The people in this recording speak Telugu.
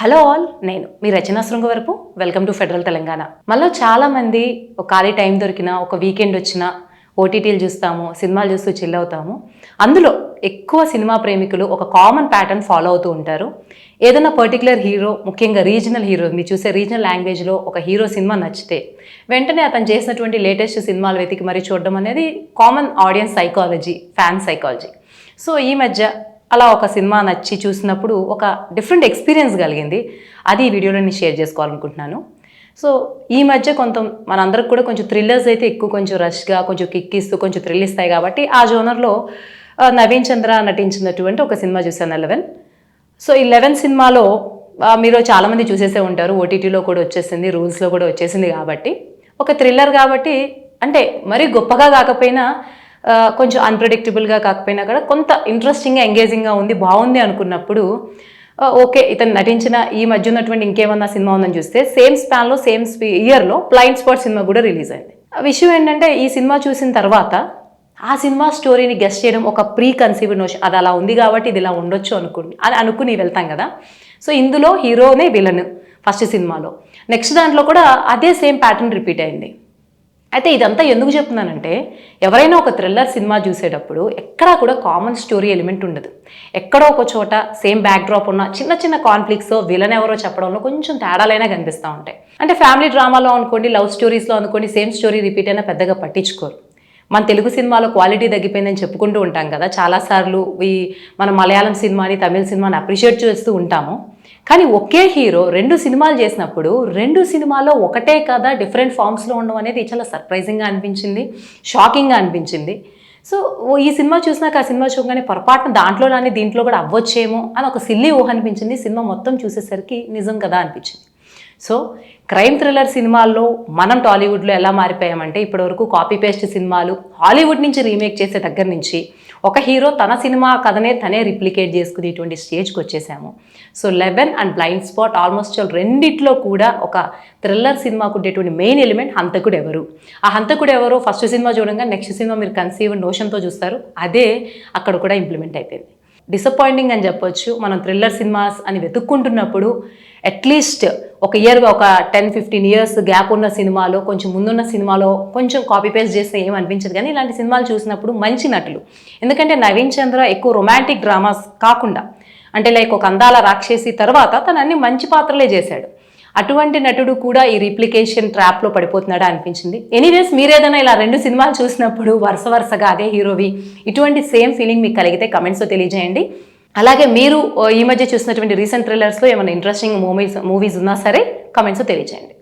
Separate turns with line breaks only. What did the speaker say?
హలో ఆల్ నేను మీ రచనా శృంగ వరకు వెల్కమ్ టు ఫెడరల్ తెలంగాణ. మళ్ళీ చాలామంది ఒక ఖాళీ టైం దొరికినా ఒక వీకెండ్ వచ్చినా ఓటీటీలు చూస్తాము సినిమాలు చూస్తూ చిల్ అవుతాము. అందులో ఎక్కువ సినిమా ప్రేమికులు ఒక కామన్ ప్యాటర్న్ ఫాలో అవుతూ ఉంటారు. ఏదైనా పర్టికులర్ హీరో ముఖ్యంగా రీజనల్ హీరో మీరు చూసే రీజనల్ లాంగ్వేజ్లో ఒక హీరో సినిమా నచ్చితే వెంటనే అతను చేసినటువంటి లేటెస్ట్ సినిమాలు వెతికి మరీ చూడడం అనేది common audience psychology fan psychology so ఈ మధ్య అలా ఒక సినిమా నచ్చి చూసినప్పుడు ఒక డిఫరెంట్ ఎక్స్పీరియన్స్ కలిగింది. అది ఈ వీడియోలో నేను షేర్ చేసుకోవాలనుకుంటున్నాను. సో ఈ మధ్య కొంత మనందరికి కూడా కొంచెం థ్రిల్లర్స్ అయితే ఎక్కువ కొంచెం రష్గా కొంచెం కిక్ ఇస్తూ కొంచెం థ్రిల్ ఇస్తాయి కాబట్టి ఆ జోనర్లో నవీన్ చంద్ర నటించినటువంటి ఒక సినిమా చూశాను ఎలెవెన్ సో ఈ లెవెన్ సినిమాలో మీరు చాలామంది చూసేసే ఉంటారు. ఓటీటీలో కూడా వచ్చేసింది రూల్స్లో కూడా వచ్చేసింది కాబట్టి. ఒక థ్రిల్లర్ కాబట్టి అంటే మరీ గొప్పగా కాకపోయినా కొంచెం అన్ప్రెడిక్టబుల్గా కాకపోయినా కూడా కొంత ఇంట్రెస్టింగ్గా ఎంగేజింగ్గా ఉంది బాగుంది అనుకున్నప్పుడు ఓకే ఇతను నటించిన ఈ మధ్య ఉన్నటువంటి ఇంకేమన్నా సినిమా ఉందని చూస్తే సేమ్ స్పాన్లో సేమ్ స్పీ ఇయర్లో బ్లైండ్ స్పాట్ సినిమా కూడా రిలీజ్ అయింది. ఆ విషయం ఏంటంటే ఈ సినిమా చూసిన తర్వాత ఆ సినిమా స్టోరీని గెస్ట్ చేయడం ఒక ప్రీ కన్సీవ్డ్ నోషన్ అది అలా ఉంది కాబట్టి ఇది ఇలా ఉండొచ్చు అనుకుని అని అనుకుని వెళ్తాం కదా. సో ఇందులో హీరోనే విలన్ ఫస్ట్ సినిమాలో. నెక్స్ట్ దాంట్లో కూడా అదే సేమ్ ప్యాటర్న్ రిపీట్ అయింది. అయితే ఇదంతా ఎందుకు చెప్తున్నానంటే ఎవరైనా ఒక థ్రిల్లర్ సినిమా చూసేటప్పుడు ఎక్కడా కూడా కామన్ స్టోరీ ఎలిమెంట్ ఉండదు. ఎక్కడో ఒక చోట సేమ్ బ్యాక్ డ్రాప్ ఉన్న చిన్న చిన్న కాన్ఫ్లిక్ట్స్ విలన్ ఎవరో చెప్పడంలో కొంచెం తేడాలైనా కనిపిస్తూ ఉంటాయి. అంటే ఫ్యామిలీ డ్రామాలో అనుకోండి లవ్ స్టోరీస్లో అనుకోండి సేమ్ స్టోరీ రిపీట్ అయినా పెద్దగా పట్టించుకోరు. మన తెలుగు సినిమాలో క్వాలిటీ తగ్గిపోయిందని చెప్పుకుంటూ ఉంటాం కదా. చాలాసార్లు ఈ మన మలయాళం సినిమాని తమిళ సినిమాని అప్రిషియేట్ చేస్తూ ఉంటాము. కానీ ఒకే హీరో రెండు సినిమాలు చేసినప్పుడు రెండు సినిమాలో ఒకటే కథ డిఫరెంట్ ఫామ్స్లో ఉండడం అనేది చాలా సర్ప్రైజింగ్గా అనిపించింది షాకింగ్గా అనిపించింది. సో ఈ సినిమా చూసినాక ఆ సినిమా చూడగానే పొరపాటున దాంట్లో కానీ దీంట్లో కూడా అవ్వచ్చేమో అని ఒక సిల్లీ ఊహ అనిపించింది. సినిమా మొత్తం చూసేసరికి నిజం కదా అనిపించింది. సో క్రైమ్ థ్రిల్లర్ సినిమాల్లో మనం టాలీవుడ్లో ఎలా మారిపోయామంటే ఇప్పటివరకు కాపీ పేస్ట్ సినిమాలు హాలీవుడ్ నుంచి రీమేక్ చేసే దగ్గర నుంచి ఒక హీరో తన సినిమా కథనే తనే రిప్లికేట్ చేసుకునేటువంటి స్టేజ్కి వచ్చేసాము. So eleven and blind spot almost రెండిట్లో కూడా ఒక థ్రిల్లర్ సినిమాకు ఉండేటువంటి మెయిన్ ఎలిమెంట్ హంతకుడు ఎవరు? ఆ హంతకుడు ఎవరో ఫస్ట్ సినిమా చూడంగా నెక్స్ట్ సినిమా మీరు కన్సీవ్ నోషన్తో చూస్తారు. అదే అక్కడ కూడా ఇంప్లిమెంట్ అయిపోయింది. డిసప్పాయింటింగ్ అని చెప్పొచ్చు. మనం థ్రిల్లర్ సినిమాస్ అని వెతుక్కుంటున్నప్పుడు అట్లీస్ట్ ఒక ఇయర్ ఒక టెన్ ఫిఫ్టీన్ ఇయర్స్ గ్యాప్ ఉన్న సినిమాలో కొంచెం ముందున్న సినిమాలో కొంచెం కాపీ పేస్ట్ చేస్తే ఏం అనిపించదు కానీ ఇలాంటి సినిమాలు చూసినప్పుడు మంచి నటులు. ఎందుకంటే నవీన్ చంద్ర ఎక్కువ రొమాంటిక్ డ్రామాస్ కాకుండా అంటే లైక్ ఒక అందాల రాక్షసి తర్వాత తను అన్ని మంచి పాత్రలే చేశాడు. అటువంటి నటుడు కూడా ఈ రిప్లికేషన్ ట్రాప్లో పడిపోతున్నాడా అనిపించింది. ఎనీవేస్ మీరేదైనా ఇలా రెండు సినిమాలు చూసినప్పుడు వరుస వరుసగా అదే హీరోవి ఇటువంటి సేమ్ ఫీలింగ్ మీకు కలిగితే కమెంట్స్లో తెలియజేయండి. అలాగే మీరు ఈ మధ్య చూసినటువంటి రీసెంట్ థ్రిల్లర్స్లో ఏమైనా ఇంట్రెస్టింగ్ మూవీస్ మూవీస్ ఉన్నా సరే కమెంట్స్ తెలియజేయండి.